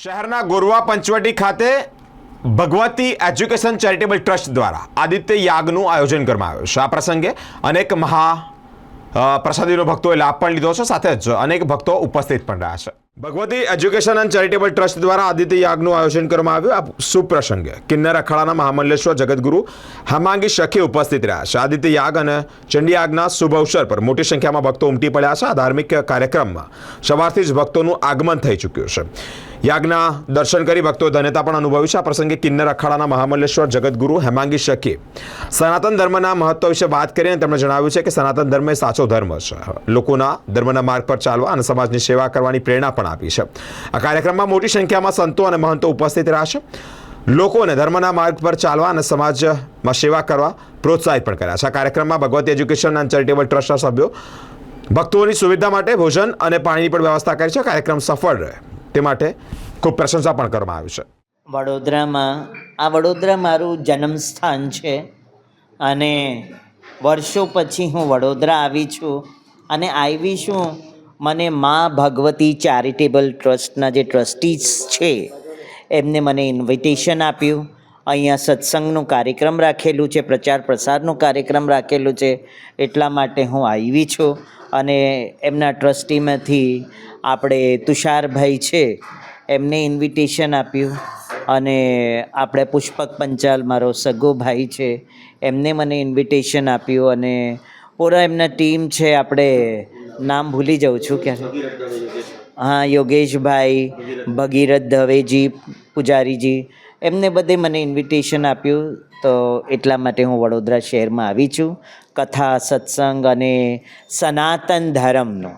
શહેરના ગોરવા પંચવટી ખાતે Bhagwati education charitable trust દ્વારા આદિત્ય યાગનું આયોજન કરવામાં આવ્યું છે. આ પ્રસંગે અનેક મહા પ્રસાદીનો ભક્તોએ લાભ પણ લીધો છે, સાથે જ અનેક ભક્તો ઉપસ્થિત પણ રહ્યા છે. Bhagwati education and charitable trust દ્વારા આદિત્ય યાગનું આયોજન કરવામાં આવ્યું. આ શુભ પ્રસંગે કિન્નર અખાડાના મહામંડલેશ્વર જગતગુરુ હેમાંગી શખી ઉપસ્થિત રહ્યા છે. આદિત્ય યાગ અને ચંડી યાગના શુભ અવસર પર મોટી સંખ્યામાં ભક્તો ઉમટી પડ્યા છે. આ ધાર્મિક કાર્યક્રમમાં સવારથી જ ભક્તોનું આગમન થઈ ચૂક્યું છે. યાગના દર્શન કરી ભક્તો ધન્યતા પણ અનુભવી છે. આ પ્રસંગે કિન્નર અખાડાના મહામલ્લેશ્વર જગતગુરુ હેમાંગી શકી સનાતન ધર્મના મહત્વ વિશે વાત કરીને તેમણે જણાવ્યું છે કે સનાતન ધર્મ એ સાચો ધર્મ છે. લોકોના ધર્મના માર્ગ પર ચાલવા અને સમાજની સેવા કરવાની પ્રેરણા પણ આપી છે. આ કાર્યક્રમમાં મોટી સંખ્યામાં સંતો અને મહંતો ઉપસ્થિત રહ્યા છે. લોકોને ધર્મના માર્ગ પર ચાલવા અને સમાજમાં સેવા કરવા પ્રોત્સાહિત પણ કર્યા છે. આ કાર્યક્રમમાં ભગવતી એજ્યુકેશન એન્ડ ચેરિટેબલ ટ્રસ્ટના સભ્યો ભક્તોની સુવિધા માટે ભોજન અને પાણીની પણ વ્યવસ્થા કરી છે. કાર્યક્રમ સફળ રહે. તે માટે ખૂબ પ્રશંસા પણ કરવામાં આવી છે. વડોદરામાં, આ વડોદરા મારું જન્મસ્થાન છે અને વર્ષો પછી હું વડોદરા આવી છું અને આવી છું મને મા ભગવતી ચેરિટેબલ ટ્રસ્ટના જે ટ્રસ્ટીઝ છે, એમને મને ઇન્વિટેશન આપ્યું. અહીંયા સત્સંગનું કાર્યક્રમ રાખેલું છે, પ્રચાર પ્રસારનું કાર્યક્રમ રાખેલું છે, એટલા માટે હું આવી છું અને એમના ટ્રસ્ટીમાંથી આપણે તુષારભાઈ છે, એમને ઇન્વિટેશન આપ્યું અને આપણે પુષ્પક પંચાલ, મારો સગો ભાઈ છે, એમને મને ઇન્વિટેશન આપ્યું અને પૂરા એમના ટીમ છે, આપણે નામ ભૂલી જાઉં છું ક્યારે હા, યોગેશભાઈ, ભગીરથ દવેજી પૂજારીજી, એમને બધે મને ઇન્વિટેશન આપ્યું. તો એટલા માટે હું વડોદરા શહેરમાં આવી છું. કથા, સત્સંગ અને સનાતન ધર્મનો.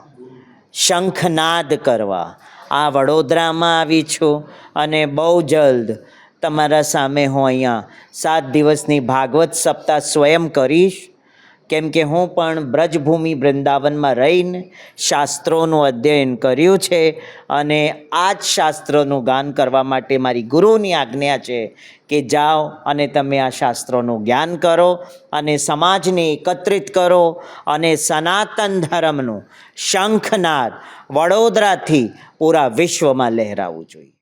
શંખનાદ કરવા. આ વડોદરામાં આવી છું અને બહુ જલ્દ તમારા સામે હું અહીંયા સાત દિવસની ભાગવત સપ્તાહ સ્વયં કરીશ. કેમ કે હું પણ બ્રજભૂમિ વૃંદાવનમાં રહીને શાસ્ત્રોનું અધ્યયન કર્યું છે અને આ જ શાસ્ત્રોનું ગાન કરવા માટે મારી ગુરુની આજ્ઞા છે કે જાઓ અને તમે આ શાસ્ત્રોનું જ્ઞાન કરો અને સમાજને એકત્રિત કરો અને સનાતન ધર્મનું શંખનાદ વડોદરાથી પૂરા વિશ્વમાં લહેરાવવું જોઈએ.